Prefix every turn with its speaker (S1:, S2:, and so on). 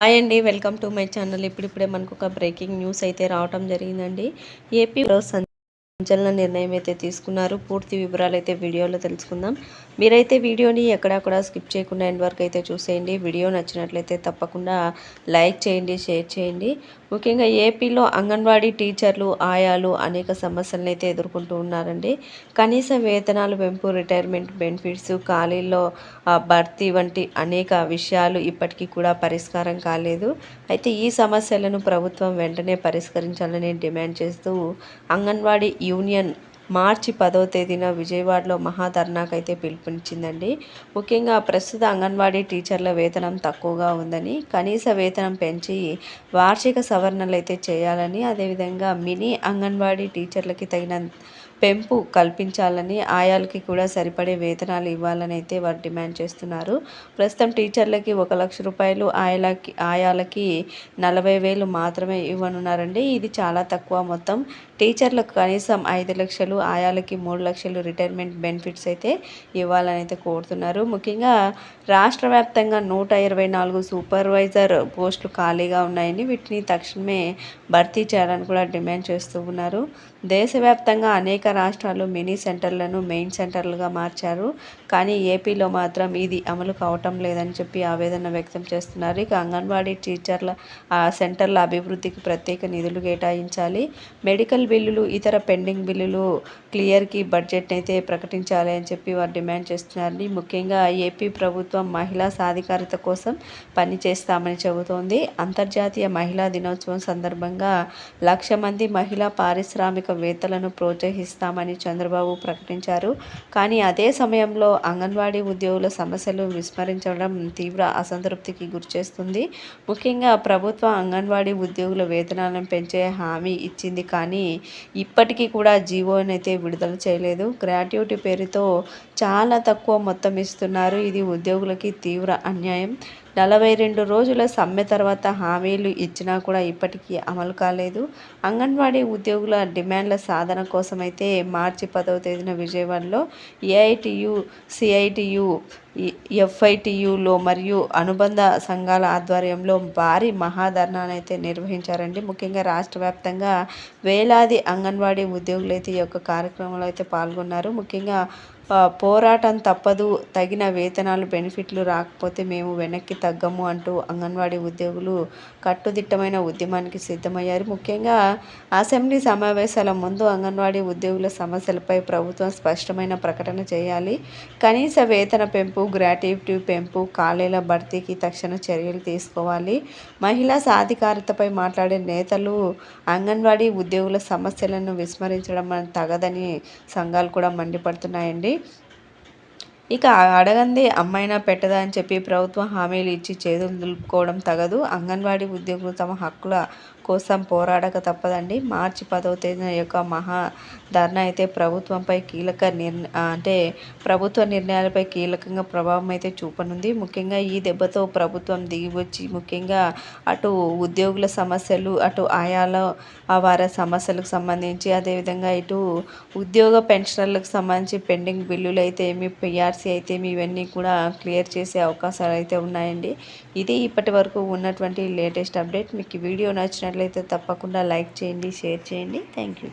S1: Hi అండి welcome to my channel. ఇప్పుడిప్పుడే మనకు ఒక బ్రేకింగ్ న్యూస్ అయితే రావటం జరిగిందండి. ఏపీ సంచలన నిర్ణయం అయితే తీసుకున్నారు. పూర్తి వివరాలు అయితే వీడియోలో తెలుసుకుందాం. మీరైతే వీడియోని ఎక్కడక్కడ స్కిప్ చేయకుండా ఎండ్ వరకు అయితే చూసేయండి. వీడియో నచ్చినట్లయితే తప్పకుండా లైక్ చేయండి షేర్ చేయండి. ముఖ్యంగా ఏపీలో అంగన్వాడీ టీచర్లు ఆయాలు అనేక సమస్యలను అయితే ఎదుర్కొంటూ ఉన్నారండి. కనీస వేతనాలు పెంపు రిటైర్మెంట్ బెనిఫిట్స్ ఖాళీల్లో భర్తీ వంటి అనేక విషయాలు ఇప్పటికీ కూడా పరిష్కారం కాలేదు. అయితే ఈ సమస్యలను ప్రభుత్వం వెంటనే పరిష్కరించాలని డిమాండ్ చేస్తూ అంగన్వాడీ ಯೂನಿಯನ್ మార్చి పదో తేదీన విజయవాడలో మహాధర్నాకైతే పిలుపునిచ్చిందండి. ముఖ్యంగా ప్రస్తుత అంగన్వాడీ టీచర్ల వేతనం తక్కువగా ఉందని కనీస వేతనం పెంచి వార్షిక సవరణలు అయితే చేయాలని అదేవిధంగా మినీ అంగన్వాడీ టీచర్లకి తగిన పెంపు కల్పించాలని ఆయాలకి కూడా సరిపడే వేతనాలు ఇవ్వాలని అయితే వారు డిమాండ్ చేస్తున్నారు. ప్రస్తుతం టీచర్లకి ఒక లక్ష రూపాయలు ఆయాలకి ఆయాలకి నలభై వేలు మాత్రమే ఇవ్వనున్నారండి. ఇది చాలా తక్కువ మొత్తం. టీచర్లకు కనీసం ఐదు లక్షలు ఆయాలకి మూడు లక్షలు రిటైర్మెంట్ బెనిఫిట్స్ అయితే ఇవ్వాలని అయితే కోరుతున్నారు. ముఖ్యంగా రాష్ట్ర వ్యాప్తంగా నూట ఇరవై నాలుగు సూపర్వైజర్ పోస్టులు ఖాళీగా ఉన్నాయని వీటిని తక్షణమే భర్తీ చేయాలని కూడా డిమాండ్ చేస్తూ ఉన్నారు. దేశవ్యాప్తంగా అనేక రాష్ట్రాలు మినీ సెంటర్లను మెయిన్ సెంటర్లుగా మార్చారు. కానీ ఏపీలో మాత్రం ఇది అమలు కావటం లేదని చెప్పి ఆవేదన వ్యక్తం చేస్తున్నారు. ఇక అంగన్వాడీ టీచర్ల సెంటర్ల అభివృద్ధికి ప్రత్యేక నిధులు కేటాయించాలి. మెడికల్ బిల్లులు ఇతర పెండింగ్ బిల్లులు క్లియర్కి బడ్జెట్ అయితే ప్రకటించాలి అని చెప్పి వారు డిమాండ్ చేస్తున్నారని ముఖ్యంగా ఏపీ ప్రభుత్వం మహిళా సాధికారత కోసం పనిచేస్తామని చెబుతోంది. అంతర్జాతీయ మహిళా దినోత్సవం సందర్భంగా లక్ష మంది మహిళా పారిశ్రామికవేత్తలను ప్రోత్సహిస్తామని చంద్రబాబు ప్రకటించారు. కానీ అదే సమయంలో అంగన్వాడీ ఉద్యోగుల సమస్యలు విస్మరించడం తీవ్ర అసంతృప్తికి గురిచేస్తుంది ముఖ్యంగా ప్రభుత్వ అంగన్వాడీ ఉద్యోగుల వేతనాలను పెంచే హామీ ఇచ్చింది. కానీ ఇప్పటికీ కూడా జీవోని అయితే విడుదల చేయలేదు. గ్రాట్యుటీ పేరుతో చాలా తక్కువ మొత్తం ఇస్తున్నారు. ఇది ఉద్యోగులకి తీవ్ర అన్యాయం. నలభై రెండు రోజుల సమ్మె తర్వాత హామీలు ఇచ్చినా కూడా ఇప్పటికీ అమలు కాలేదు. అంగన్వాడీ ఉద్యోగుల డిమాండ్ల సాధన కోసమైతే మార్చి పదవ తేదీన విజయవాడలో ఏఐటియు సిఐటియు ఎఫ్ఐటియులో మరియు అనుబంధ సంఘాల ఆధ్వర్యంలో భారీ మహాధర్నానైతే నిర్వహించారండి. ముఖ్యంగా రాష్ట్ర వ్యాప్తంగా వేలాది అంగన్వాడీ ఉద్యోగులు అయితే ఈ యొక్క కార్యక్రమంలో అయితే పాల్గొన్నారు. ముఖ్యంగా పోరాటం తప్పదు తగిన వేతనాలు బెనిఫిట్లు రాకపోతే మేము వెనక్కి తగ్గము అంటూ అంగన్వాడీ ఉద్యోగులు కట్టుదిట్టమైన ఉద్యమానికి సిద్ధమయ్యారు. ముఖ్యంగా అసెంబ్లీ సమావేశాల ముందు అంగన్వాడీ ఉద్యోగుల సమస్యలపై ప్రభుత్వం స్పష్టమైన ప్రకటన చేయాలి. కనీస వేతన పెంపు గ్రాట్యుటీ పెంపు ఖాళీల భర్తీకి తక్షణ చర్యలు తీసుకోవాలి. మహిళా సాధికారతపై మాట్లాడే నేతలు అంగన్వాడీ ఉద్యోగుల సమస్యలను విస్మరించడం తగదని సంఘాలు కూడా మండిపడుతున్నాయండి. ఇక అడగంది అమ్మైనా పెట్టదా అని చెప్పి ప్రభుత్వం హామీలు ఇచ్చి చేతులు దులుపుకోవడం తగదు. అంగన్వాడీ ఉద్యోగులు తమ హక్కుల కోసం పోరాడక తప్పదండి. మార్చి పదవ తేదీన యొక్క మహా ధర్నా అయితే ప్రభుత్వంపై కీలక నిర్ణ అంటే ప్రభుత్వ నిర్ణయాలపై కీలకంగా ప్రభావం అయితే చూపనుంది. ముఖ్యంగా ఈ దెబ్బతో ప్రభుత్వం దిగివచ్చి ముఖ్యంగా అటు ఉద్యోగుల సమస్యలు అటు ఆయాల వారి సమస్యలకు సంబంధించి అదేవిధంగా ఇటు ఉద్యోగ పెన్షనర్లకు సంబంధించి పెండింగ్ బిల్లులు అయితే ఏమి పిఆర్సీ అయితే ఇవన్నీ కూడా క్లియర్ చేసే అవకాశాలు అయితే ఉన్నాయండి. ఇది ఇప్పటి వరకు ఉన్నటువంటి లేటెస్ట్ అప్డేట్. మీకు వీడియో నచ్చినట్లయితే తప్పకుండా లైక్ చేయండి షేర్ చేయండి. Thank you